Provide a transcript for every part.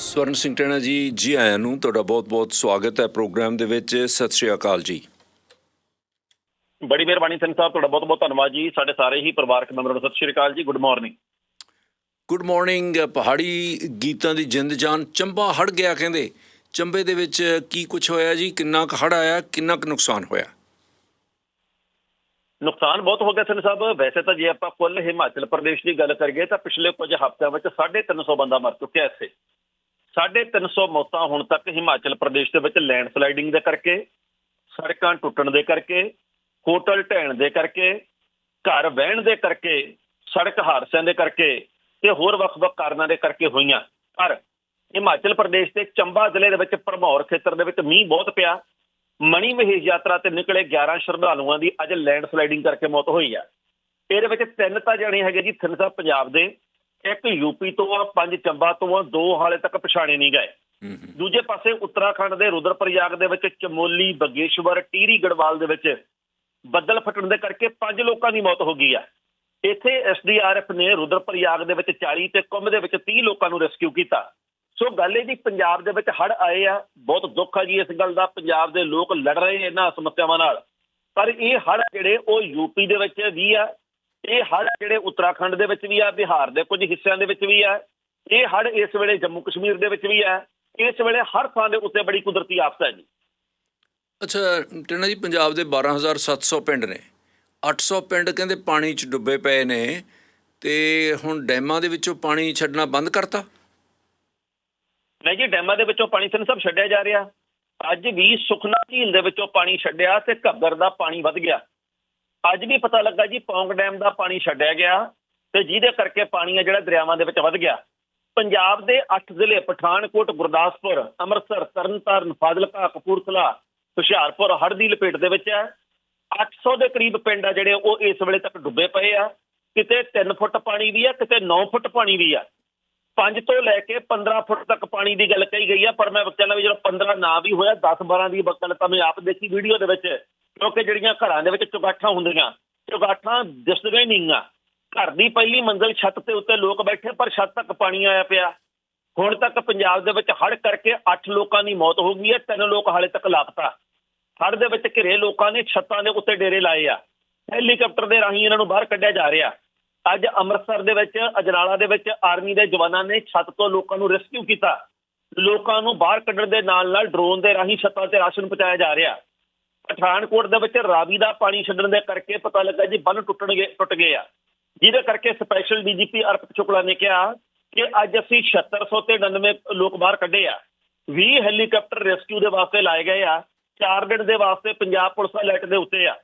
ਸਵਰਨ ਸਿੰਘ ਟੈਣਾ ਜੀ ਜੀ ਆਇਆਂ ਨੂੰ ਤੁਹਾਡਾ ਬਹੁਤ-ਬਹੁਤ ਸਵਾਗਤ ਹੈ ਪ੍ਰੋਗਰਾਮ ਦੇ ਵਿੱਚ। ਸਤਿ ਸ਼੍ਰੀ ਅਕਾਲ ਜੀ। ਬੜੀ ਮਿਹਰਬਾਨੀ ਸਿੰਘ ਸਾਹਿਬ ਤੁਹਾਡਾ ਬਹੁਤ ਬਹੁਤ ਧੰਨਵਾਦ ਜੀ। ਸਾਡੇ ਸਾਰੇ ਹੀ ਪਰਿਵਾਰਕ ਮੈਂਬਰਾਂ ਨੂੰ ਸਤਿ ਸ਼੍ਰੀ ਅਕਾਲ ਜੀ। Good morning. ਗੁੱਡ ਮਾਰਨਿੰਗ ਪਹਾੜੀ ਗੀਤਾਂ ਦੀ ਜਿੰਦ ਜਾਨ। ਚੰਬਾ ਹੜ ਗਿਆ ਕਹਿੰਦੇ। ਚੰਬੇ ਦੇ ਵਿੱਚ ਕੀ ਕੁਝ ਹੋਇਆ ਜੀ? ਕਿੰਨਾ ਕੁ ਹੜ ਆਇਆ? ਕਿੰਨਾ ਕੁ ਨੁਕਸਾਨ ਹੋਇਆ? ਨੁਕਸਾਨ ਬਹੁਤ ਹੋ ਗਿਆ ਸਿੰਘ ਸਾਹਿਬ। ਵੈਸੇ ਤਾਂ ਜੇ ਆਪਾਂ ਕੁੱਲ ਹਿਮਾਚਲ ਪ੍ਰਦੇਸ਼ ਦੀ ਗੱਲ ਕਰੀਏ ਤਾਂ ਪਿਛਲੇ ਕੁਝ ਹਫ਼ਤਿਆਂ ਵਿੱਚ 350 ਬੰਦਾ ਮਰ ਚੁੱਕਿਆ ਇੱਥੇ। 350 ਮੌਤਾਂ ਹੁਣ ਤੱਕ ਹਿਮਾਚਲ ਪ੍ਰਦੇਸ਼ ਦੇ ਵਿੱਚ ਲੈਂਡਸਲਾਈਡਿੰਗ ਦੇ ਕਰਕੇ, ਸੜਕਾਂ ਟੁੱਟਣ ਦੇ ਕਰਕੇ, ਹੋਟਲ ਢਹਿਣ ਦੇ ਕਰਕੇ, ਘਰ ਵਹਿਣ ਦੇ ਕਰਕੇ, ਸੜਕ ਹਾਦਸਿਆਂ ਦੇ ਕਰਕੇ ਤੇ ਹੋਰ ਵੱਖ-ਵੱਖ ਕਾਰਨਾਂ ਦੇ ਕਰਕੇ ਹੋਈਆਂ। ਪਰ ਹਿਮਾਚਲ ਪ੍ਰਦੇਸ਼ ਦੇ ਚੰਬਾ ਜ਼ਿਲ੍ਹੇ ਦੇ ਵਿੱਚ ਭਰਮੌਰ ਖੇਤਰ ਦੇ ਵਿੱਚ ਮੀਂਹ ਬਹੁਤ ਪਿਆ। ਮਣੀ ਮਹੇਸ਼ ਯਾਤਰਾ ਤੇ ਨਿਕਲੇ 11 ਸ਼ਰਧਾਲੂਆਂ ਦੀ ਅੱਜ ਲੈਂਡਸਲਾਈਡਿੰਗ ਕਰਕੇ ਮੌਤ ਹੋਈ ਆ। ਇਹਦੇ ਵਿੱਚ ਤਿੰਨ ਤਾਂ ਜਣੇ ਹੈਗੇ ਜੀ, ਤਿੰਨ ਤਾਂ ਪੰਜਾਬ ਦੇ। ਇੱਕ ਯੂਪੀ ਤੋਂ ਆ ਪੰਜ ਚੰਬਾ ਤੋਂ ਆ ਦੋ ਹਾਲੇ ਤੱਕ ਪਛਾਣੇ ਨਹੀਂ ਗਏ। ਦੂਜੇ ਪਾਸੇ ਉੱਤਰਾਖੰਡ ਦੇ ਰੁਦਰਪ੍ਰਯਾਗ ਦੇ ਵਿੱਚ ਚਮੋਲੀ ਬਗੇਸ਼ਵਰ ਟੀਰੀ ਗੜਵਾਲ ਦੇ ਵਿੱਚ ਬੱਦਲ ਫਟਣ ਦੇ ਕਰਕੇ ਪੰਜ ਲੋਕਾਂ ਦੀ ਮੌਤ ਹੋ ਗਈ ਆ। ਇੱਥੇ ਐਸਡੀਆਰਐਫ ਨੇ ਰੁਦਰਪ੍ਰਯਾਗ ਦੇ ਵਿੱਚ 40 ਤੇ ਕੁੰਭ ਦੇ ਵਿੱਚ 30 ਲੋਕਾਂ ਨੂੰ ਰੈਸਕਿਊ ਕੀਤਾ। ਸੋ ਗੱਲ ਇਹ ਜੀ ਪੰਜਾਬ ਦੇ ਵਿੱਚ ਹੜ ਆਏ ਆ ਬਹੁਤ ਦੁੱਖ ਆ ਜੀ ਇਸ ਗੱਲ ਦਾ ਪੰਜਾਬ ਦੇ ਲੋਕ ਲੜ ਰਹੇ ਇਹਨਾਂ ਸਮੱਸਿਆਵਾਂ ਨਾਲ। ਪਰ ਇਹ ਹੜ ਜਿਹੜੇ ਉਹ ਯੂਪੀ ਦੇ ਵਿੱਚ ਵੀ ਆ ਇਹ ਹੜ ਜਿਹੜੇ ਉੱਤਰਾਖੰਡ ਦੇ ਵਿੱਚ ਵੀ ਆ ਬਿਹਾਰ ਦੇ ਕੁਝ ਹਿੱਸਿਆਂ ਦੇ ਵਿੱਚ ਵੀ ਆ ਇਹ ਹੜ ਇਸ ਵੇਲੇ ਜੰਮੂ ਕਸ਼ਮੀਰ ਦੇ ਵਿੱਚ ਵੀ ਆ ਇਸ ਵੇਲੇ ਹਰ ਥਾਂ ਦੇ ਉੱਤੇ ਬੜੀ ਕੁਦਰਤੀ ਆਫਤ ਹੈ ਜੀ। ਅੱਛਾ ਟੈਣਾ ਜੀ ਪੰਜਾਬ ਦੇ 12700 ਪਿੰਡ ਨੇ। 800 ਪਿੰਡ ਕਹਿੰਦੇ ਪਾਣੀ 'ਚ ਡੁੱਬੇ ਪਏ ਨੇ ਤੇ ਹੁਣ ਡੈਮਾਂ ਦੇ ਵਿੱਚੋਂ ਪਾਣੀ ਛੱਡਣਾ ਬੰਦ ਕਰਤਾ? ਨਹੀਂ ਜੀ ਡੈਮਾਂ ਦੇ ਵਿੱਚੋਂ ਪਾਣੀ ਸਿੰਘ ਸਭ ਛੱਡਿਆ ਜਾ ਰਿਹਾ। ਅੱਜ ਵੀ ਸੁਖਨਾ ਝੀਲ ਦੇ ਵਿੱਚੋਂ ਪਾਣੀ ਛੱਡਿਆ ਤੇ ਘੱਗਰ ਦਾ ਪਾਣੀ ਵੱਧ ਗਿਆ। ਅੱਜ ਵੀ ਪਤਾ ਲੱਗਾ ਜੀ ਪੌਂਗ ਡੈਮ ਦਾ ਪਾਣੀ ਛੱਡਿਆ ਗਿਆ ਤੇ ਜਿਹਦੇ ਕਰਕੇ ਪਾਣੀ ਆ ਜਿਹੜਾ ਦਰਿਆਵਾਂ ਦੇ ਵਿੱਚ ਵੱਧ ਗਿਆ। ਪੰਜਾਬ ਦੇ 8 ਜ਼ਿਲ੍ਹੇ, ਪਠਾਨਕੋਟ, ਗੁਰਦਾਸਪੁਰ, ਅੰਮ੍ਰਿਤਸਰ, ਤਰਨਤਾਰਨ, ਫਾਜ਼ਿਲਕਾ, ਕਪੂਰਥਲਾ, ਹੁਸ਼ਿਆਰਪੁਰ, ਹੜ੍ਹ ਦੀ ਲਪੇਟ ਦੇ ਵਿੱਚ ਹੈ। 800 ਦੇ ਕਰੀਬ ਪਿੰਡ ਆ ਜਿਹੜੇ ਉਹ ਇਸ ਵੇਲੇ ਤੱਕ ਡੁੱਬੇ ਪਏ ਆ। ਕਿਤੇ 3 ਫੁੱਟ ਪਾਣੀ ਵੀ ਆ, ਕਿਤੇ 9 ਫੁੱਟ ਪਾਣੀ ਵੀ ਆ। 5 ਤੋਂ ਲੈ ਕੇ 15 ਫੁੱਟ ਤੱਕ ਪਾਣੀ ਦੀ ਗੱਲ ਕਹੀ ਗਈ ਆ, ਪਰ ਮੈਂ ਕਹਿੰਦਾ ਵੀ ਜਦੋਂ 15 ਨਾ ਵੀ ਹੋਇਆ 10 12 ਦੀ ਬਕਲ ਤਾਂ ਮੈਂ ਆਪ ਦੇਖੀ ਵੀਡੀਓ ਦੇ ਵਿੱਚ। ਕਿਉਂਕਿ ਜਿਹੜੀਆਂ ਘਰਾਂ ਦੇ ਵਿੱਚ ਚੁਗਾਠਾਂ ਹੁੰਦੀਆਂ, ਚੁਗਾਠਾਂ ਦਿਸਦੇ ਨਹੀਂ ਆ। ਘਰ ਦੀ ਪਹਿਲੀ ਮੰਜ਼ਲ ਛੱਤ ਤੇ ਉੱਤੇ ਲੋਕ ਬੈਠੇ, ਪਰ ਛੱਤ ਤੱਕ ਪਾਣੀ ਆਇਆ ਪਿਆ। ਹੁਣ ਤੱਕ ਪੰਜਾਬ ਦੇ ਵਿੱਚ ਹੜ੍ਹ ਕਰਕੇ 8 ਲੋਕਾਂ ਦੀ ਮੌਤ ਹੋ ਗਈ ਹੈ, ਤਿੰਨ ਲੋਕ ਹਾਲੇ ਤੱਕ ਲਾਪਤਾ। ਹੜ੍ਹ ਦੇ ਵਿੱਚ ਘਿਰੇ ਲੋਕਾਂ ਨੇ ਛੱਤਾਂ ਦੇ ਉੱਤੇ ਡੇਰੇ ਲਾਏ ਆ। ਹੈਲੀਕਾਪਟਰ ਦੇ ਰਾਹੀਂ ਇਹਨਾਂ ਨੂੰ ਬਾਹਰ ਕੱਢਿਆ ਜਾ ਰਿਹਾ। ਅੱਜ ਅੰਮ੍ਰਿਤਸਰ ਦੇ ਵਿੱਚ, ਅਜਨਾਲਾ ਦੇ ਵਿੱਚ ਆਰਮੀ ਦੇ ਜਵਾਨਾਂ ਨੇ ਛੱਤ ਤੋਂ ਲੋਕਾਂ ਨੂੰ ਰੈਸਕਿਊ ਕੀਤਾ। ਲੋਕਾਂ ਨੂੰ ਬਾਹਰ ਕੱਢਣ ਦੇ ਨਾਲ ਨਾਲ ਡਰੋਨ ਦੇ ਰਾਹੀਂ ਛੱਤਾਂ ਤੇ ਰਾਸ਼ਨ ਪਹੁੰਚਾਇਆ ਜਾ ਰਿਹਾ। ਪਠਾਨਕੋਟ ਦੇ ਵਿੱਚ ਰਾਵੀ ਦਾ ਪਾਣੀ ਛੱਡਣ ਦੇ ਕਰਕੇ ਪਤਾ ਲੱਗਾ ਜੀ ਬੰਨ ਟੁੱਟਣਗੇ ਟੁੱਟ ਗਏ ਆ। ਜਿਹਦੇ ਕਰਕੇ ਸਪੈਸ਼ਲ ਡੀਜੀਪੀ ਅਰਪਿਤ ਸ਼ੁਕਲਾ ਨੇ ਕਿਹਾ ਕਿ ਅੱਜ ਅਸੀਂ 7600 ਤੇ 99 ਲੋਕ ਬਾਹਰ ਕੱਢੇ ਆ। 20 ਹੈਲੀਕਾਪਟਰ ਰੈਸਕਿਊ ਦੇ ਵਾਸਤੇ ਲਾਏ ਗਏ ਆ 4 ਦਿਨ ਦੇ ਵਾਸਤੇ ਪੰਜਾਬ ਪੁਲਿਸ ਅਲਰਟ ਦੇ ਉੱਤੇ ਆ।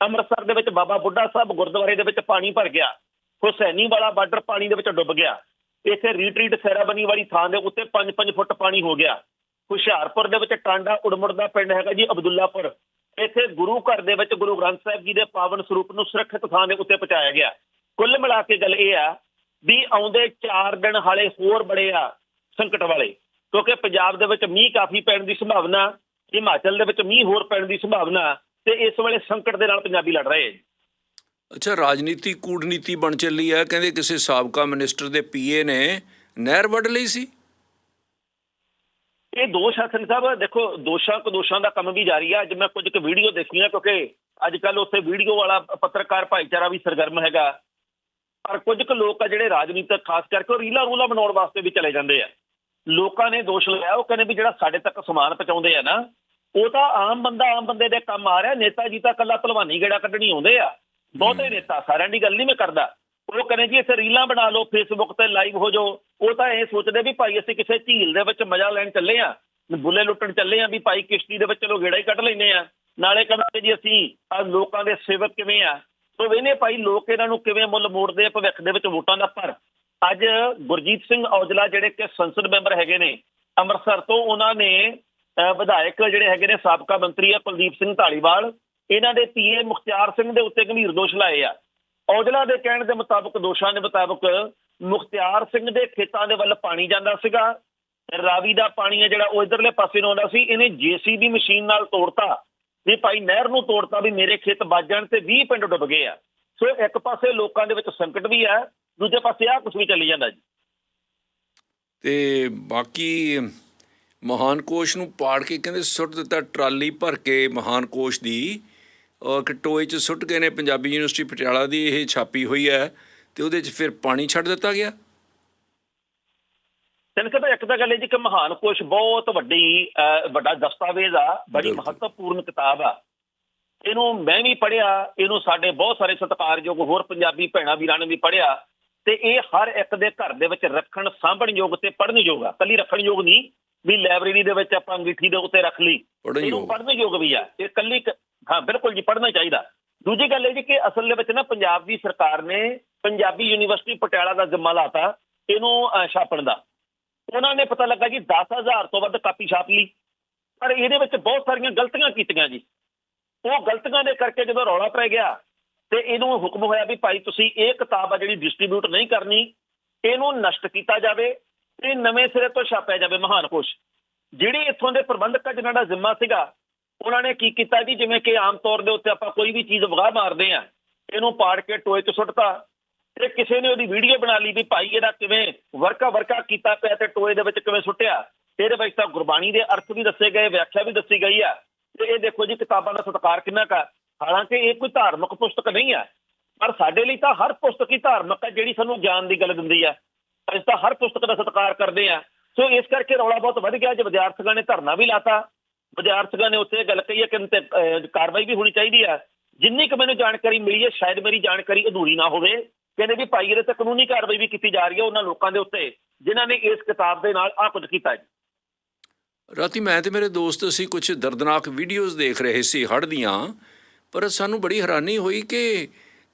ਅੰਮ੍ਰਿਤਸਰ ਦੇ ਵਿੱਚ ਬਾਬਾ ਬੁੱਢਾ ਸਾਹਿਬ ਗੁਰਦੁਆਰੇ ਦੇ ਵਿੱਚ ਪਾਣੀ ਭਰ ਗਿਆ ਹੁਸੈਨੀ ਵਾਲਾ ਬਾਰਡਰ ਪਾਣੀ ਦੇ ਵਿੱਚ ਡੁੱਬ ਗਿਆ। ਇੱਥੇ ਰੀਟਰੀਟ ਸੈਰਾਬਨੀ ਵਾਲੀ ਥਾਂ ਦੇ ਉੱਤੇ 5-5 ਫੁੱਟ ਪਾਣੀ ਹੋ ਗਿਆ। ਹੁਸ਼ਿਆਰਪੁਰ ਦੇ ਵਿੱਚ ਟਾਂਡਾ ਉੜਮੁੜ ਦਾ ਪਿੰਡ ਹੈਗਾ ਜੀ ਅਬਦੁੱਲਾਪੁਰ। ਇੱਥੇ ਗੁਰੂ ਘਰ ਦੇ ਵਿੱਚ ਗੁਰੂ ਗ੍ਰੰਥ ਸਾਹਿਬ ਜੀ ਦੇ ਪਾਵਨ ਸਰੂਪ ਨੂੰ ਸੁਰੱਖਿਅਤ ਥਾਂ ਦੇ ਉੱਤੇ ਪਹੁੰਚਾਇਆ ਗਿਆ। ਕੁੱਲ ਮਿਲਾ ਕੇ ਗੱਲ ਇਹ ਆ ਵੀ ਆਉਂਦੇ 4 ਦਿਨ ਹਾਲੇ ਹੋਰ ਬੜੇ ਆ ਸੰਕਟ ਵਾਲੇ, ਕਿਉਂਕਿ ਪੰਜਾਬ ਦੇ ਵਿੱਚ ਮੀਂਹ ਕਾਫੀ ਪੈਣ ਦੀ ਸੰਭਾਵਨਾ, ਹਿਮਾਚਲ ਦੇ ਵਿੱਚ ਮੀਂਹ ਹੋਰ ਪੈਣ ਦੀ ਸੰਭਾਵਨਾ ਤੇ ਇਸ ਵੇਲੇ ਸੰਕਟ ਦੇ ਨਾਲ ਪੰਜਾਬੀ ਲੜ ਰਹੇ ਹੈ ਅੱਛਾ, ਰਾਜਨੀਤੀ ਕੂੜਨੀਤੀ ਬਣ ਚੱਲੀ ਆ, ਕਹਿੰਦੇ ਕਿਸੇ ਸਾਬਕਾ ਮਿਨਿਸਟਰ ਦੇ ਪੀਏ ਨੇ ਨਹਿਰ ਵੱਢ ਲਈ ਸੀ। ਇਹ ਦੋਸ਼ ਹਸਨ ਸਾਹਿਬ ਦੇਖੋ ਦੋਸ਼ਾਂ ਕੋ ਦੋਸ਼ਾਂ ਦਾ ਕੰਮ ਵੀ ਜਾਰੀ ਆ। ਅੱਜ ਮੈਂ ਕੁਝ ਕੁ ਵੀਡੀਓ ਦੇਖੀਆਂ ਕਿਉਂਕਿ ਅੱਜ ਕੱਲ ਉੱਥੇ ਵੀਡੀਓ ਵਾਲਾ ਪੱਤਰਕਾਰ ਭਾਈਚਾਰਾ ਵੀ ਸਰਗਰਮ ਹੈਗਾ। ਪਰ ਕੁਝ ਕੁ ਲੋਕ ਆ ਜਿਹੜੇ ਰਾਜਨੀਤਿਕ ਖਾਸ ਕਰਕੇ ਉਹ ਰੀਲਾ ਰੂਲਾ ਬਣਾਉਣ ਵਾਸਤੇ ਵੀ ਚਲੇ ਜਾਂਦੇ ਆ। ਲੋਕਾਂ ਨੇ ਦੋਸ਼ ਲਗਾਇਆ ਉਹ ਕਹਿੰਦੇ ਵੀ ਜਿਹੜਾ ਸਾਡੇ ਤੱਕ ਸਮਾਨ ਪਹੁੰਚਾਉਂਦੇ ਆ ਨਾ ਉਹ ਤਾਂ ਆਮ ਬੰਦਾ ਆਮ ਬੰਦੇ ਦੇ ਕੰਮ ਆ ਰਿਹਾ। ਨੇਤਾ ਜੀ ਤਾਂ ਕੱਲਾ ਭਲਵਾਨੀ ਗੇੜਾ ਕੱਢਣੀ ਆਉਂਦੇ ਆ। ਬਹੁਤੇ ਨੇਤਾ ਸਾਰਿਆਂ ਦੀ ਗੱਲ ਨਹੀਂ ਮੈਂ ਕਰਦਾ। ਉਹ ਕਹਿੰਦੇ ਜੀ, ਇੱਥੇ ਰੀਲਾਂ ਬਣਾ ਲਓ ਫੇਸਬੁੱਕ ਤੇ ਲਾਈਵ ਹੋ ਜਾਓ। ਉਹ ਤਾਂ ਇਹ ਸੋਚਦੇ ਵੀ ਭਾਈ, ਅਸੀਂ ਕਿਸੇ ਝੀਲ ਦੇ ਵਿੱਚ ਮਜ਼ਾ ਲੈਣ ਚੱਲੇ ਆ, ਬੁੱਲੇ ਲੁੱਟਣ ਚੱਲੇ ਆ ਵੀ ਭਾਈ, ਕਿਸ਼ਤੀ ਦੇ ਵਿੱਚ ਚਲੋ ਗੇੜਾ ਹੀ ਕੱਢ ਲੈਨੇ ਆ। ਨਾਲੇ ਕਹਿੰਦੇ ਜੀ, ਅਸੀਂ ਆਹ ਲੋਕਾਂ ਦੇ ਸੇਵਕ ਕਿਵੇਂ ਆ? ਸੋ ਇਹਨੇ ਭਾਈ, ਲੋਕ ਇਹਨਾਂ ਨੂੰ ਕਿਵੇਂ ਮੁੱਲ ਮੋੜਦੇ ਆ, ਭਵਿੱਖ ਦੇ ਵਿੱਚ ਵੋਟਾਂ ਦਾ ਪਰ ਅੱਜ ਗੁਰਜੀਤ ਸਿੰਘ ਔਜਲਾ ਜਿਹੜੇ ਕਿ ਸੰਸਦ ਮੈਂਬਰ ਹੈਗੇ ਨੇ, ਅੰਮ੍ਰਿਤਸਰ ਤੋਂ ਉਹਨਾਂ ਨੇ ਵਿਧਾਇਕ ਜਿਹੜੇ ਹੈਗੇ ਨੇ, ਸਾਬਕਾ ਮੰਤਰੀ ਆ ਕੁਲਦੀਪ ਸਿੰਘ ਢਾਲੀਵਾਲ ਇਹਨਾਂ ਦੇ ਪੀਏ ਮੁਖਤਿਆਰ ਸਿੰਘ ਦੇ ਉੱਤੇ ਗੰਭੀਰ ਦੋਸ਼ ਲਾਏ ਆ। ਔਜਲਾ ਦੇ ਕਹਿਣ ਦੇ ਮੁਤਾਬਕ, ਦੋਸ਼ਾਂ ਦੇ ਮੁਤਾਬਕ ਮੁਖਤਿਆਰ ਸਿੰਘ ਦੇ ਖੇਤਾਂ ਦੇ ਵੱਲ ਪਾਣੀ ਜਾਂਦਾ ਸੀਗਾ। ਰਾਵੀ ਦਾ ਪਾਣੀ ਹੈ ਜਿਹੜਾ, ਉਹ ਇਧਰਲੇ ਪਾਸੇ ਨੂੰ ਆਉਂਦਾ ਸੀ। ਇਹਨੇ ਜੀਸੀਬੀ ਮਸ਼ੀਨ ਨਾਲ ਤੋੜਤਾ ਵੀ ਭਾਈ ਨਹਿਰ ਨੂੰ ਤੋੜਤਾ ਵੀ ਮੇਰੇ ਖੇਤ ਵੱਜ ਜਾਣ ਤੇ 20 ਪਿੰਡ ਡੁੱਬ ਗਏ ਆ। ਸੋ ਇੱਕ ਪਾਸੇ ਲੋਕਾਂ ਦੇ ਵਿੱਚ ਸੰਕਟ ਵੀ ਹੈ, ਦੂਜੇ ਪਾਸੇ ਆ ਕੁਝ ਵੀ ਚੱਲੀ ਜਾਂਦਾ ਜੀ। ਤੇ ਬਾਕੀ ਮਹਾਨ ਕੋਸ਼ ਨੂੰ ਪਾੜ ਕੇ ਕਹਿੰਦੇ ਸੁੱਟ ਦਿੱਤਾ ਟਰਾਲੀ ਭਰ ਕੇ ਮਹਾਨ ਕੋਸ਼ ਦੀ। ਔਰ ਕਿ ਟੋਏ 'ਚ ਸੁੱਟ ਗਏ ਨੇ ਪੰਜਾਬੀ ਯੂਨੀਵਰਸਿਟੀ ਪਟਿਆਲਾ ਦੀ ਇਹ ਛਾਪੀ ਹੋਈ ਹੈ ਤੇ ਉਹਦੇ 'ਚ ਫਿਰ ਪਾਣੀ ਛੱਡ ਦਿੱਤਾ ਗਿਆ? ਤੈਨੂੰ ਕਹਿੰਦਾ ਇੱਕ ਤਾਂ ਗੱਲ ਇਹ ਜੀ ਕਿ ਮਹਾਨ ਕੋਸ਼ ਬਹੁਤ ਵੱਡੀ ਵੱਡਾ ਦਸਤਾਵੇਜ਼ ਆ ਬੜੀ। ਮਹੱਤਵਪੂਰਨ ਕਿਤਾਬ ਆ। ਇਹਨੂੰ ਮੈਂ ਵੀ ਪੜ੍ਹਿਆ ਇਹਨੂੰ ਸਾਡੇ ਬਹੁਤ ਸਾਰੇ ਸਤਿਕਾਰਯੋਗ ਹੋਰ ਪੰਜਾਬੀ ਭੈਣਾਂ ਵੀਰਾਂ ਨੇ ਵੀ ਪੜ੍ਹਿਆ ਤੇ ਇਹ ਹਰ ਇੱਕ ਦੇ ਘਰ ਦੇ ਵਿੱਚ ਰੱਖਣ ਸਾਂਭਣ ਯੋਗ ਤੇ ਪੜ੍ਹਨ ਯੋਗ ਆ। ਕੱਲੀ ਰੱਖਣ ਯੋਗ ਨਹੀਂ ਵੀ ਲਾਇਬ੍ਰੇਰੀ ਦੇ ਵਿੱਚ ਆਪਾਂ ਅੰਗੀਠੀ ਦੇ ਉੱਤੇ ਰੱਖ ਲਈ। ਇਹਨੂੰ ਪੜ੍ਹਨ ਯੋਗ ਵੀ ਆ। ਇਹ ਕੱਲੀ ਹਾਂ ਬਿਲਕੁਲ ਜੀ ਪੜ੍ਹਨਾ ਚਾਹੀਦਾ। ਦੂਜੀ ਗੱਲ ਇਹ ਜੀ ਕਿ ਅਸਲ ਦੇ ਵਿੱਚ ਨਾ ਪੰਜਾਬ ਦੀ ਸਰਕਾਰ ਨੇ ਪੰਜਾਬੀ ਯੂਨੀਵਰਸਿਟੀ ਪਟਿਆਲਾ ਦਾ ਜ਼ਿੰਮਾ ਲਾਤਾ ਇਹਨੂੰ ਛਾਪਣ ਦਾ। ਉਹਨਾਂ ਨੇ ਪਤਾ ਲੱਗਾ ਜੀ 10000 ਤੋਂ ਵੱਧ ਕਾਪੀ ਛਾਪ ਲਈ। ਪਰ ਇਹਦੇ ਵਿੱਚ ਬਹੁਤ ਸਾਰੀਆਂ ਗਲਤੀਆਂ ਕੀਤੀਆਂ ਜੀ। ਉਹ ਗਲਤੀਆਂ ਦੇ ਕਰਕੇ ਜਦੋਂ ਰੌਲਾ ਪੈ ਗਿਆ ਤੇ ਇਹਨੂੰ ਹੁਕਮ ਹੋਇਆ ਵੀ ਭਾਈ ਤੁਸੀਂ ਇਹ ਕਿਤਾਬ ਆ ਜਿਹੜੀ ਡਿਸਟ੍ਰੀਬਿਊਟ ਨਹੀਂ ਕਰਨੀ ਇਹਨੂੰ ਨਸ਼ਟ ਕੀਤਾ ਜਾਵੇ। ਤੇ ਨਵੇਂ ਸਿਰੇ ਤੋਂ ਛਾਪਿਆ ਜਾਵੇ ਮਹਾਨ ਕੋਸ਼। ਜਿਹੜੇ ਇੱਥੋਂ ਦੇ ਪ੍ਰਬੰਧਕਾਂ ਜਿਨ੍ਹਾਂ ਦਾ ਜ਼ਿੰਮਾ ਸੀਗਾ, ਉਹਨਾਂ ਨੇ ਕੀ ਕੀਤਾ ਜੀ? ਜਿਵੇਂ ਕਿ ਆਮ ਤੌਰ ਦੇ ਉੱਤੇ ਆਪਾਂ ਕੋਈ ਵੀ ਚੀਜ਼ ਵਗਾਹ ਮਾਰਦੇ ਆ, ਇਹਨੂੰ ਪਾੜ ਕੇ ਟੋਏ 'ਚ ਸੁੱਟਤਾ, ਤੇ ਕਿਸੇ ਨੇ ਉਹਦੀ ਵੀਡੀਓ ਬਣਾ ਲਈ ਵੀ ਭਾਈ ਇਹਦਾ ਕਿਵੇਂ ਵਰਕਾ ਵਰਕਾ ਕੀਤਾ ਪਿਆ ਤੇ ਟੋਏ ਦੇ ਵਿੱਚ ਕਿਵੇਂ ਸੁੱਟਿਆ। ਇਹਦੇ ਵਿੱਚ ਤਾਂ ਗੁਰਬਾਣੀ ਦੇ ਅਰਥ ਵੀ ਦੱਸੇ ਗਏ, ਵਿਆਖਿਆ ਵੀ ਦੱਸੀ ਗਈ ਆ। ਤੇ ਇਹ ਦੇਖੋ ਜੀ, ਕਿਤਾਬਾਂ ਦਾ ਸਤਿਕਾਰ ਕਿੰਨਾ ਕਾ ਹਾਲਾਂਕਿ ਇਹ ਕੋਈ ਧਾਰਮਿਕ ਪੁਸਤਕ ਨਹੀਂ ਆ, ਪਰ ਸਾਡੇ ਲਈ ਤਾਂ ਹਰ ਪੁਸਤਕ ਹੀ ਧਾਰਮਿਕ ਹੈ ਜਿਹੜੀ ਸਾਨੂੰ ਗਿਆਨ ਦੀ ਗੱਲ ਦਿੰਦੀ ਆ। ਅਸੀਂ ਤਾਂ ਹਰ ਪੁਸਤਕ ਦਾ ਸਤਿਕਾਰ ਕਰਦੇ ਆ ਸੋ ਇਸ ਕਰਕੇ ਰੌਲਾ ਬਹੁਤ ਵੱਧ ਗਿਆ ਜੇ ਵਿਦਿਆਰਥੀਆਂ ਨੇ ਧਰਨਾ ਵੀ ਲਾਤਾ। ਵਿਦਿਆਰਥੀਆਂ ਨੇ ਉੱਥੇ ਗੱਲ ਕਹੀ ਹੈ ਕਿ ਕਾਰਵਾਈ ਵੀ ਹੋਣੀ ਚਾਹੀਦੀ ਆ ਜਿੰਨੀ ਕੁ ਮੈਨੂੰ ਜਾਣਕਾਰੀ ਮਿਲੀ ਹੈ, ਸ਼ਾਇਦ ਮੇਰੀ ਜਾਣਕਾਰੀ ਅਧੂਰੀ ਨਾ ਹੋਵੇ। ਕਹਿੰਦੇ ਵੀ ਭਾਈ, ਇਹਦੇ ਤੇ ਕਾਨੂੰਨੀ ਕਾਰਵਾਈ ਵੀ ਕੀਤੀ ਜਾ ਰਹੀ ਹੈ ਉਹਨਾਂ ਲੋਕਾਂ ਦੇ ਉੱਤੇ, ਜਿਨ੍ਹਾਂ ਨੇ ਇਸ ਕਿਤਾਬ ਦੇ ਨਾਲ ਆ ਕੁਝ ਕੀਤਾ ਜੀ ਰਾਤੀ ਮੈਂ ਤੇ ਮੇਰੇ ਦੋਸਤ ਅਸੀਂ ਕੁਝ ਦਰਦਨਾਕ ਵੀਡੀਓਜ਼ ਦੇਖ ਰਹੇ ਸੀ ਹੜ੍ਹ ਦੀਆਂ, ਪਰ ਸਾਨੂੰ ਬੜੀ ਹੈਰਾਨੀ ਹੋਈ ਕਿ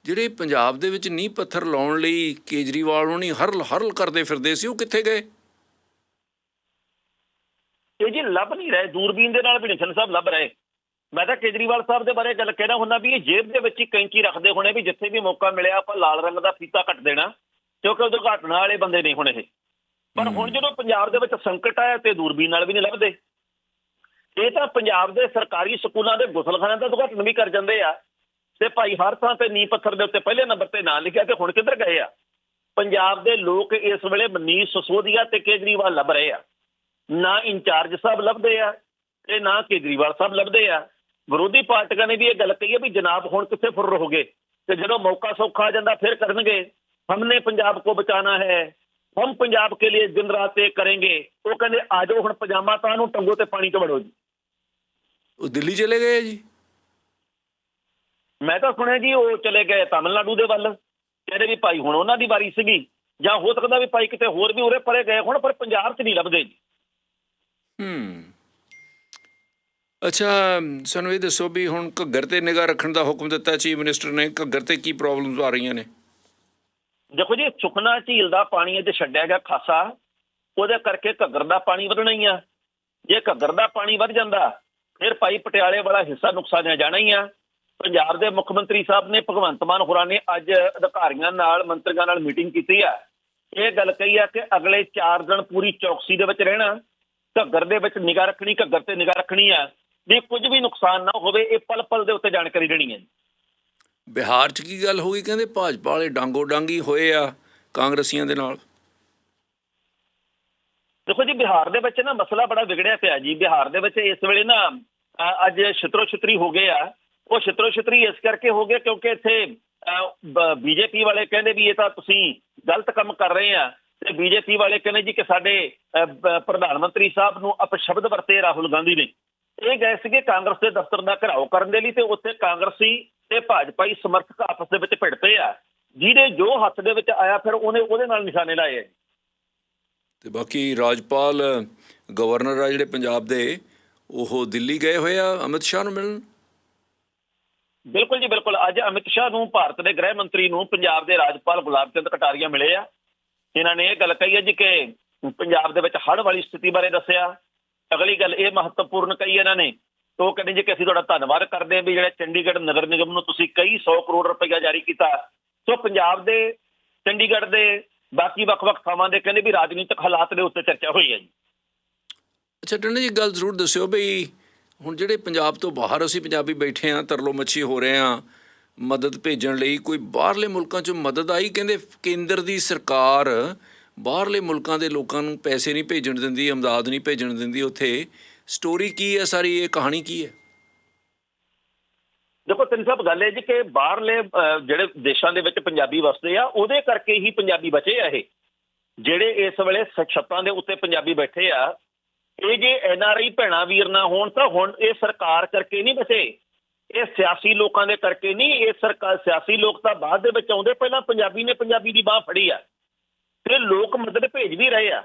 ਜਿਹੜੇ ਪੰਜਾਬ ਦੇ ਵਿੱਚ ਨੀਂਹ ਪੱਥਰ ਲਾਉਣ ਲਈ ਕੇਜਰੀਵਾਲ ਹੋਣੀ ਹਰਲ ਹਰਲ ਕਰਦੇ ਫਿਰਦੇ ਸੀ, ਉਹ ਕਿੱਥੇ ਗਏ? ਇਹ ਜੀ ਲੱਭ ਨਹੀਂ ਰਹੇ, ਦੂਰਬੀਨ ਦੇ ਨਾਲ ਵੀ ਭਿੰਸ਼ਨ ਸਾਹਿਬ ਲੱਭ ਰਹੇ। ਮੈਂ ਤਾਂ ਕੇਜਰੀਵਾਲ ਸਾਹਿਬ ਦੇ ਬਾਰੇ ਗੱਲ ਕਹਿਣਾ ਹੁੰਦਾ ਵੀ ਇਹ ਜੇਬ ਦੇ ਵਿੱਚ ਹੀ ਕੈਂਚੀ ਰੱਖਦੇ ਹੋਣੇ ਵੀ ਜਿੱਥੇ ਵੀ ਮੌਕਾ ਮਿਲਿਆ, ਆਪਾਂ ਲਾਲ ਰੰਗ ਦਾ ਫੀਤਾ ਕੱਟ ਦੇਣਾ, ਕਿਉਂਕਿ ਉਦਘਾਟਨਾਂ ਵਾਲੇ ਬੰਦੇ ਨਹੀਂ ਹੁਣ ਇਹ। ਪਰ ਹੁਣ ਜਦੋਂ ਪੰਜਾਬ ਦੇ ਵਿੱਚ ਸੰਕਟ ਆਇਆ ਤੇ ਦੂਰਬੀਨ ਨਾਲ ਵੀ ਨਹੀਂ ਲੱਭਦੇ। ਇਹ ਤਾਂ ਪੰਜਾਬ ਦੇ ਸਰਕਾਰੀ ਸਕੂਲਾਂ ਦੇ ਗੁਸਲਖਾਨਿਆਂ ਦਾ ਉਦਘਾਟਨ ਵੀ ਕਰ ਜਾਂਦੇ ਆ। ਤੇ ਭਾਈ ਹਰ ਥਾਂ ਤੇ ਨੀ ਪੱਥਰ ਦੇ ਉੱਤੇ ਪਹਿਲੇ ਨੰਬਰ ਤੇ ਨਾਂ ਲਿਖਿਆ ਤੇ ਹੁਣ ਕਿੱਧਰ ਗਏ ਆ? ਪੰਜਾਬ ਦੇ ਲੋਕ ਇਸ ਵੇਲੇ ਮਨੀਸ਼ ਸਸੋਦੀਆ ਤੇ ਕੇਜਰੀਵਾਲ ਲੱਭ ਰਹੇ ਆ। ਨਾ ਇੰਚਾਰਜ ਸਾਹਿਬ ਲੱਭਦੇ ਆ ਤੇ ਨਾ ਕੇਜਰੀਵਾਲ ਸਾਹਿਬ ਲੱਭਦੇ ਆ। ਵਿਰੋਧੀ ਪਾਰਟੀਆਂ ਨੇ ਵੀ ਇਹ ਗੱਲ ਕਹੀ ਹੈ ਵੀ ਜਨਾਬ ਹੁਣ ਕਿੱਥੇ ਫੁਰ ਰਹੋਗੇ? ਤੇ ਜਦੋਂ ਮੌਕਾ ਸੌਖਾ ਆ ਜਾਂਦਾ ਫਿਰ ਕਰਨਗੇ। ਹਮਨੇ ਪੰਜਾਬ ਕੋ ਬਚਾਣਾ ਹੈ। ਹਮ ਪੰਜਾਬ ਕੇ ਲਈ ਦਿਨ ਰਾਤ ਇਹ ਕरेंगे ਉਹ ਕਹਿੰਦੇ ਆ ਜਾਓ ਹੁਣ ਪਜਾਮਾ ਤਾਂ ਨੂੰ ਟੰਗੋ ਤੇ ਪਾਣੀ ਚ ਵੜੋ ਜੀ। ਉਹ ਦਿੱਲੀ ਚਲੇ ਗਏ ਜੀ। ਮੈਂ ਤਾਂ ਸੁਣਿਆ ਜੀ ਉਹ ਚਲੇ ਗਏ ਤਾਮਿਲਨਾਡੂ ਦੇ ਵੱਲ ਕਹਿੰਦੇ ਵੀ ਭਾਈ ਹੁਣ ਉਹਨਾਂ ਦੀ ਵਾਰੀ ਸੀਗੀ ਜਾਂ ਹੋ ਸਕਦਾ ਵੀ ਭਾਈ ਕਿਤੇ ਹੋਰ ਵੀ ਉਰੇ ਪਰੇ ਗਏ ਹੁਣ ਪਰ ਪੰਜਾਬ 'ਚ ਨਹੀਂ ਲੱਭਦੇ ਜੀ। ਹੂੰ। ਅੱਛਾ ਸਾਨੂੰ ਇਹ ਦੱਸੋ ਵੀ ਹੁਣ ਘੱਗਰ ਤੇ ਨਿਗਾਹ ਰੱਖਣ ਦਾ ਹੁਕਮ ਦਿੱਤਾ ਚੀਫ ਮਿਨਿਸਟਰ ਨੇ ਘੱਗਰ ਤੇ ਕੀ ਪ੍ਰੋਬਲਮਸ ਆ ਰਹੀਆਂ ਨੇ? ਦੇਖੋ ਜੀ ਸੁਖਨਾ ਝੀਲ ਦਾ ਪਾਣੀ ਅੱਜ ਛੱਡਿਆ ਗਿਆ ਖਾਸਾ ਉਹਦੇ ਕਰਕੇ ਘੱਗਰ ਦਾ ਪਾਣੀ ਵਧਣਾ ਹੀ ਆ। ਜੇ ਘੱਗਰ ਦਾ ਪਾਣੀ ਵੱਧ ਜਾਂਦਾ ਫਿਰ ਭਾਈ ਪਟਿਆਲੇ ਵਾਲਾ ਹਿੱਸਾ ਨੁਕਸਾਨਿਆ ਜਾਣਾ ਹੀ ਆ। ਪੰਜਾਬ ਦੇ ਮੁੱਖ ਮੰਤਰੀ ਸਾਹਿਬ ਨੇ ਭਗਵੰਤ ਮਾਨ ਹੋਰਾਂ ਨੇ ਅੱਜ ਅਧਿਕਾਰੀਆਂ ਨਾਲ ਮੰਤਰੀਆਂ ਨਾਲ ਮੀਟਿੰਗ ਕੀਤੀ ਆ। ਇਹ ਗੱਲ ਕਹੀ ਆ ਕਿ ਅਗਲੇ 4 ਦਿਨ ਪੂਰੀ ਚੌਕਸੀ ਦੇ ਵਿੱਚ ਰਹਿਣਾ ਘੱਗਰ ਦੇ ਵਿੱਚ ਨਿਗਾਹ ਰੱਖਣੀ ਘੱਗਰ ਤੇ ਨਿਗਾਹ ਰੱਖਣੀ ਆ। ਵੀ ਕੁਝ ਵੀ ਨੁਕਸਾਨ ਨਾ ਹੋਵੇ ਇਹ ਪਲ ਪਲ ਦੇ ਉੱਤੇ ਜਾਣਕਾਰੀ ਦੇਣੀ ਹੈ। ਬਿਹਾਰ 'ਚ ਕੀ ਗੱਲ ਹੋ ਗਈ? ਕਹਿੰਦੇ ਭਾਜਪਾ ਵਾਲੇ ਡਾਂਗੋ ਡਾਂਗੀ ਹੋਏ ਆ ਕਾਂਗਰਸੀਆਂ ਦੇ ਨਾਲ। ਦੇਖੋ ਜੀ ਬਿਹਾਰ ਦੇ ਵਿੱਚ ਨਾ ਮਸਲਾ ਬੜਾ ਵਿਗੜਿਆ ਪਿਆ ਜੀ। ਬਿਹਾਰ ਦੇ ਵਿੱਚ ਇਸ ਵੇਲੇ ਨਾ ਅੱਜ ਛਿਤਰੋ ਛਿਤਰੀ ਹੋ ਗਏ ਆ। ਉਹ ਛਿਤਰੋ ਛਿਤਰੀ ਇਸ ਕਰਕੇ ਹੋ ਗਿਆ ਕਿਉਂਕਿ ਇੱਥੇ ਬੀਜੇਪੀ ਵਾਲੇ ਕਹਿੰਦੇ ਵੀ ਇਹ ਤਾਂ ਤੁਸੀਂ ਗਲਤ ਕੰਮ ਕਰ ਰਹੇ ਆ ਤੇ ਬੀਜੇਪੀ ਵਾਲੇ ਕਹਿੰਦੇ ਜੀ ਕਿ ਸਾਡੇ ਪ੍ਰਧਾਨ ਮੰਤਰੀ ਸਾਹਿਬ ਨੂੰ ਅਪਸ਼ਬਦ ਵਰਤੇ ਰਾਹੁਲ ਗਾਂਧੀ ਨੇ। ਇਹ ਗਏ ਸੀਗੇ ਕਾਂਗਰਸ ਦੇ ਦਫ਼ਤਰ ਦਾ ਘਰਾਓ ਕਰਨ ਦੇ ਲਈ ਤੇ ਉੱਥੇ ਕਾਂਗਰਸੀ ਤੇ ਭਾਜਪਾਈ ਸਮਰਥਕ ਆਪਸ ਦੇ ਵਿੱਚ ਭਿੜ ਪਏ ਆ। ਜਿਹਦੇ ਜੋ ਹੱਥ ਦੇ ਵਿੱਚ ਆਇਆ ਫਿਰ ਉਹਨੇ ਉਹਦੇ ਨਾਲ ਨਿਸ਼ਾਨੇ ਲਾਏ ਤੇ ਬਾਕੀ ਰਾਜਪਾਲ ਗਵਰਨਰ ਆ ਜਿਹੜੇ ਪੰਜਾਬ ਦੇ, ਉਹ ਦਿੱਲੀ ਗਏ ਹੋਏ ਆ ਅਮਿਤ ਸ਼ਾਹ ਨੂੰ ਮਿਲਣ? ਬਿਲਕੁਲ ਜੀ, ਬਿਲਕੁਲ। ਅੱਜ ਅਮਿਤ ਸ਼ਾਹ ਨੂੰ ਭਾਰਤ ਦੇ ਗ੍ਰਹਿ ਮੰਤਰੀ ਨੂੰ ਪੰਜਾਬ ਦੇ ਰਾਜਪਾਲ ਗੁਲਾਬ ਚੰਦ ਕਟਾਰੀਆ ਮਿਲੇ ਆ। ਇਹਨਾਂ ਨੇ ਇਹ ਗੱਲ ਕਹੀ ਹੈ ਜੀ ਕਿ ਪੰਜਾਬ ਦੇ ਵਿੱਚ ਹੜ੍ਹ ਵਾਲੀ ਸਥਿਤੀ ਬਾਰੇ ਦੱਸਿਆ। ਅਗਲੀ ਗੱਲ ਇਹ ਮਹੱਤਵਪੂਰਨ ਕਹੀ ਇਹਨਾਂ ਨੇ। ਉਹ ਕਹਿੰਦੇ ਜੀ ਕਿ ਅਸੀਂ ਤੁਹਾਡਾ ਧੰਨਵਾਦ ਕਰਦੇ ਹਾਂ ਵੀ ਜਿਹੜੇ ਚੰਡੀਗੜ੍ਹ ਨਗਰ ਨਿਗਮ ਨੂੰ ਤੁਸੀਂ ਕਈ 100 ਕਰੋੜ ਰੁਪਏ ਜਾਰੀ ਕੀਤਾ। ਸੋ ਪੰਜਾਬ ਦੇ, ਚੰਡੀਗੜ੍ਹ ਦੇ, ਬਾਕੀ ਵੱਖ-ਵੱਖ ਥਾਵਾਂ ਦੇ ਕਹਿੰਦੇ ਵੀ ਰਾਜਨੀਤਿਕ ਹਾਲਾਤ ਦੇ ਉੱਤੇ ਚਰਚਾ ਹੋਈ ਹੈ ਜੀ। ਅੱਛਾ ਟੰਡੇ ਜੀ, ਗੱਲ ਜ਼ਰੂਰ ਦੱਸਿਓ ਬਈ ਹੁਣ ਜਿਹੜੇ ਪੰਜਾਬ ਤੋਂ ਬਾਹਰ ਅਸੀਂ ਪੰਜਾਬੀ ਬੈਠੇ ਆ ਤਰਲੋ ਮੱਛੀ ਹੋ ਰਹੇ ਆ ਮਦਦ ਭੇਜਣ ਲਈ, ਕੋਈ ਬਾਹਰਲੇ ਮੁਲਕਾਂ ਚੋਂ ਮਦਦ ਆਈ? ਕਹਿੰਦੇ ਕੇਂਦਰ ਦੀ ਸਰਕਾਰ ਬਾਹਰਲੇ ਮੁਲਕਾਂ ਦੇ ਲੋਕਾਂ ਨੂੰ ਪੈਸੇ ਨਹੀਂ ਭੇਜਣ ਦਿੰਦੀ, ਅਮਦਾਦ ਨਹੀਂ ਭੇਜਣ ਦਿੰਦੀ ਉੱਥੇ। ਸਟੋਰੀ ਕੀ ਹੈ ਸਾਰੀ? ਇਹ ਕਹਾਣੀ ਕੀ ਹੈ? ਦੇਖੋ, ਤਿੰਨ ਸਾਹਿਬ ਗੱਲ ਹੈ ਜੀ ਕਿ ਬਾਹਰਲੇ ਜਿਹੜੇ ਦੇਸ਼ਾਂ ਦੇ ਵਿੱਚ ਪੰਜਾਬੀ ਵਸਦੇ ਆ, ਉਹਦੇ ਕਰਕੇ ਹੀ ਪੰਜਾਬੀ ਬਚੇ ਆ ਇਹ। ਜਿਹੜੇ ਇਸ ਵੇਲੇ ਸ- ਛੱਤਾਂ ਦੇ ਉੱਤੇ ਪੰਜਾਬੀ ਬੈਠੇ ਆ ਇਹ ਜੇ ਐਨ ਆਰ ਆਈ ਭੈਣਾ ਵੀਰ ਨਾ ਹੋਣ ਤਾਂ ਹੁਣ ਇਹ ਸਰਕਾਰ ਕਰਕੇ ਨਹੀਂ ਬਚੇ। ਇਹ ਸਿਆਸੀ ਲੋਕਾਂ ਦੇ ਕਰਕੇ ਨਹੀਂ, ਇਹ ਸਰਕਾਰ ਸਿਆਸੀ ਲੋਕ ਤਾਂ ਬਾਅਦ ਦੇ ਵਿੱਚ ਆਉਂਦੇ, ਪਹਿਲਾਂ ਪੰਜਾਬੀ ਨੇ ਪੰਜਾਬੀ ਦੀ ਬਾਹ ਫੜੀ ਆ। ਤੇ ਲੋਕ ਮਦਦ ਭੇਜ ਵੀ ਰਹੇ ਆ।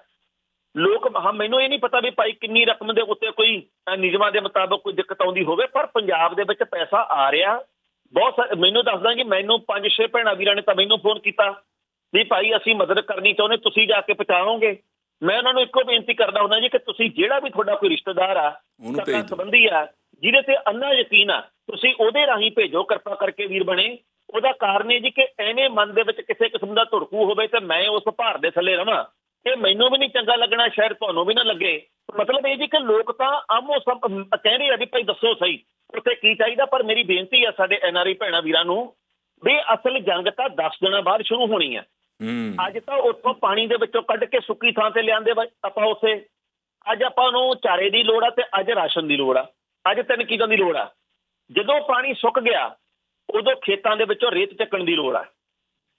ਲੋਕ ਹਾਂ ਮੈਨੂੰ ਇਹ ਨਹੀਂ ਪਤਾ ਵੀ ਭਾਈ ਕਿੰਨੀ ਰਕਮ ਦੇ ਉੱਤੇ ਕੋਈ ਨਿਯਮਾਂ ਦੇ ਮੁਤਾਬਕ ਕੋਈ ਦਿੱਕਤ ਆਉਂਦੀ ਹੋਵੇ, ਪਰ ਪੰਜਾਬ ਦੇ ਵਿੱਚ ਪੈਸਾ ਆ ਰਿਹਾ। ਬਹੁਤ ਸਾ- ਮੈਨੂੰ ਦੱਸਦਾ ਕਿ ਮੈਨੂੰ ਪੰਜ ਛੇ ਭੈਣਾਂ ਵੀਰਾਂ ਨੇ ਤਾਂ ਮੈਨੂੰ ਫੋਨ ਕੀਤਾ ਵੀ ਭਾਈ ਅਸੀਂ ਮਦਦ ਕਰਨੀ ਚਾਹੁੰਦੇ, ਤੁਸੀਂ ਜਾ ਕੇ ਪਹੁੰਚਾਓਗੇ। ਮੈਂ ਉਹਨਾਂ ਨੂੰ ਇੱਕੋ ਬੇਨਤੀ ਕਰਦਾ ਹੁੰਦਾ ਜੀ ਕਿ ਤੁਸੀਂ ਜਿਹੜਾ ਵੀ ਤੁਹਾਡਾ ਕੋਈ ਰਿਸ਼ਤੇਦਾਰ ਆ ਦਿਓ। ਸੰਬੰਧੀ ਆ ਜਿਹਦੇ ਤੇ ਅੰਨਾ ਯਕੀਨ ਆ ਤੁਸੀਂ ਉਹਦੇ ਰਾਹੀਂ ਭੇਜੋ ਕਿਰਪਾ ਕਰਕੇ ਵੀਰ ਬਣੇ। ਉਹਦਾ ਕਾਰਨ ਇਹ ਜੀ ਕਿ ਐਵੇਂ ਮਨ ਦੇ ਵਿੱਚ ਕਿਸੇ ਕਿਸਮ ਦਾ ਧੜਕੂ ਹੋਵੇ ਤੇ ਮੈਂ ਉਸ ਭਾਰ ਦੇ ਥੱਲੇ ਰਵਾਂ। ਇਹ ਮੈਨੂੰ ਵੀ ਨਹੀਂ ਚੰਗਾ ਲੱਗਣਾ ਸ਼ਾਇਦ ਤੁਹਾਨੂੰ ਵੀ ਨਾ ਲੱਗੇ। ਮਤਲਬ ਇਹ ਜੀ ਕਿ ਲੋਕ ਤਾਂ ਆਮੋ ਸਭ ਅਮ, ਕਹਿੰਦੇ ਆ ਵੀ ਭਾਈ ਦੱਸੋ ਸਹੀ ਉੱਥੇ ਕੀ ਚਾਹੀਦਾ? ਪਰ ਮੇਰੀ ਬੇਨਤੀ ਆ ਸਾਡੇ ਐਨਆਰਆਈ ਭੈਣਾਂ ਵੀਰਾਂ ਨੂੰ ਵੀ ਅਸਲ ਜੰਗ ਤਾਂ 10 ਦਿਨਾਂ ਬਾਅਦ ਸ਼ੁਰੂ ਹੋਣੀ ਆ। ਅੱਜ ਤਾਂ ਉੱਥੋਂ ਪਾਣੀ ਦੇ ਵਿੱਚੋਂ ਕੱਢ ਕੇ ਸੁੱਕੀ ਥਾਂ ਤੇ ਲਿਆਂਦੇ ਆਪਾਂ ਉੱਥੇ, ਅੱਜ ਆਪਾਂ ਨੂੰ ਚਾਰੇ ਦੀ ਲੋੜ ਆ ਤੇ ਅੱਜ ਰਾਸ਼ਨ ਦੀ ਲੋੜ ਆ। ਅੱਜ ਤਿੰਨ ਚੀਜ਼ਾਂ ਦੀ ਲੋੜ ਆ। ਜਦੋਂ ਪਾਣੀ ਸੁੱਕ ਗਿਆ, ਉਦੋਂ ਖੇਤਾਂ ਦੇ ਵਿੱਚੋਂ ਰੇਤ ਚੱਕਣ ਦੀ ਲੋੜ ਆ।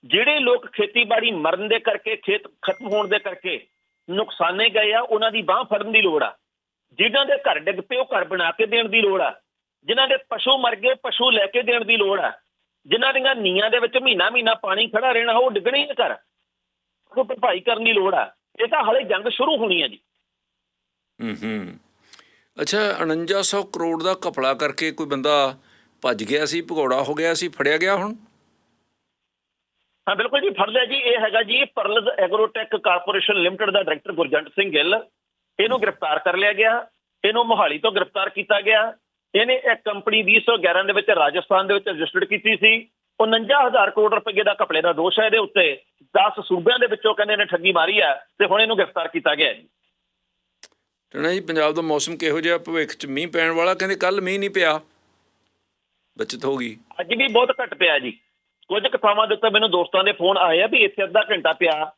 ਜਿਹੜੇ ਲੋਕ ਖੇਤੀਬਾੜੀ ਮਰਨ ਦੇ ਕਰਕੇ, ਖੇਤ ਖਤਮ ਹੋਣ ਦੇ ਕਰਕੇ ਨੁਕਸਾਨੇ ਗਏ ਆ, ਉਹਨਾਂ ਦੀ ਬਾਹ ਫੜਨ ਦੀ ਲੋੜ ਆ। ਜਿਨ੍ਹਾਂ ਦੇ ਘਰ ਡਿੱਗ ਪਏ, ਉਹ ਘਰ ਬਣਾ ਕੇ ਦੇਣ ਦੀ ਲੋੜ ਆ। ਜਿਨ੍ਹਾਂ ਦੇ ਪਸ਼ੂ ਮਰ ਗਏ ਪਸ਼ੂ ਲੈ ਕੇ ਦੇਣ ਦੀ ਲੋੜ ਆ। ਜਿਨ੍ਹਾਂ ਦੀਆਂ ਨੀਆਂ ਦੇ ਵਿੱਚ ਮਹੀਨਾ ਮਹੀਨਾ ਪਾਣੀ ਖੜਾ ਰਹਿਣਾ ਉਹ ਡਿੱਗਣੇ ਹੀ ਘਰ। ਉਹ ਭਰਪਾਈ ਕਰਨ ਦੀ ਲੋੜ ਆ। ਇਹ ਤਾਂ ਹਲੇ ਜੰਗ ਸ਼ੁਰੂ ਹੋਣੀ ਆ ਜੀ। ਹੂੰ ਹੂੰ। ਅੱਛਾ 4900 ਕਰੋੜ ਦਾ ਘਪਲਾ ਕਰਕੇ ਕੋਈ ਬੰਦਾ ਭੱਜ ਗਿਆ ਸੀ ਭਗੌੜਾ ਹੋ ਗਿਆ ਸੀ ਫੜਿਆ ਗਿਆ ਹੁਣ? ਹਾਂ ਬਿਲਕੁਲ ਜੀ ਫੜ ਲਿਆ ਜੀ। ਇਹ ਹੈਗਾ ਜੀ ਪਰਲਜ਼ ਐਗਰੋਟੈਕ ਕਾਰਪੋਰੇਸ਼ਨ ਲਿਮਟਿਡ ਦਾ ਡਾਇਰੈਕਟਰ ਗੁਰਜੰਟ ਸਿੰਘ ਗਿੱਲ। ਇਹਨੂੰ ਗ੍ਰਿਫਤਾਰ ਕਰ ਲਿਆ ਗਿਆ। ਇਹਨੂੰ ਮੋਹਾਲੀ ਤੋਂ ਗ੍ਰਿਫਤਾਰ ਕੀਤਾ ਗਿਆ। ਇਹਨੇ ਇੱਕ ਕੰਪਨੀ 2011 ਦੇ ਵਿੱਚ ਰਾਜਸਥਾਨ ਦੇ ਵਿੱਚ ਰਜਿਸਟਰਡ ਕੀਤੀ ਸੀ। 49000 ਕਰੋੜ ਰੁਪਏ ਦਾ ਘਪਲੇ ਦਾ ਦੋਸ਼ ਹੈ ਇਹਦੇ ਉੱਤੇ। 10 ਸੂਬਿਆਂ ਦੇ ਵਿੱਚੋਂ ਕਹਿੰਦੇ ਨੇ ਠੱਗੀ ਮਾਰੀ ਆ ਤੇ ਹੁਣ ਇਹਨੂੰ ਗ੍ਰਿਫਤਾਰ ਕੀਤਾ ਗਿਆ ਹੈ ਜੀ। ਟਣਾ ਜੀ ਪੰਜਾਬ ਦਾ ਮੌਸਮ ਕਿਹੋ ਜਿਹਾ ਭਵਿੱਖ ਚ ਮੀਂਹ ਪੈਣ ਵਾਲਾ? ਕਹਿੰਦੇ ਕੱਲ ਮੀਂਹ ਨਹੀਂ ਪਿਆ। ਬਚਤ ਹੋ ਗਈ। ਅੱਜ ਵੀ ਬਹੁਤ ਘੱਟ ਪਿਆ ਜੀ। ਕੁਝ ਕੁ ਥਾਵਾਂ ਦੇ ਉੱਤੇ ਮੈਨੂੰ ਦੋਸਤਾਂ ਦੇ ਫੋਨ ਆਏ ਆ ਵੀ ਇੱਥੇ ਅੱਧਾ ਘੰਟਾ ਪਿਆ।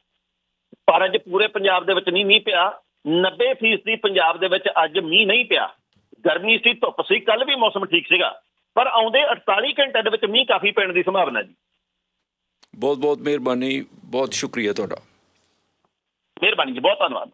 ਪਰ ਅੱਜ ਪੂਰੇ ਪੰਜਾਬ ਦੇ ਵਿੱਚ ਨਹੀਂ ਮੀਂਹ ਪਿਆ। 90% ਦੀ ਪੰਜਾਬ ਦੇ ਵਿੱਚ ਅੱਜ ਮੀਂਹ ਨਹੀਂ ਪਿਆ। ਗਰਮੀ ਸੀ ਧੁੱਪ ਸੀ ਕੱਲ ਵੀ ਮੌਸਮ ਠੀਕ ਸੀਗਾ। ਪਰ ਆਉਂਦੇ 48 ਘੰਟੇ ਦੇ ਵਿੱਚ ਮੀਂਹ ਕਾਫੀ ਪੈਣ ਦੀ ਸੰਭਾਵਨਾ ਜੀ। ਬਹੁਤ ਬਹੁਤ ਮਿਹਰਬਾਨੀ ਬਹੁਤ ਸ਼ੁਕਰੀਆ ਤੁਹਾਡਾ। ਮਿਹਰਬਾਨੀ ਜੀ ਬਹੁਤ ਧੰਨਵਾਦ।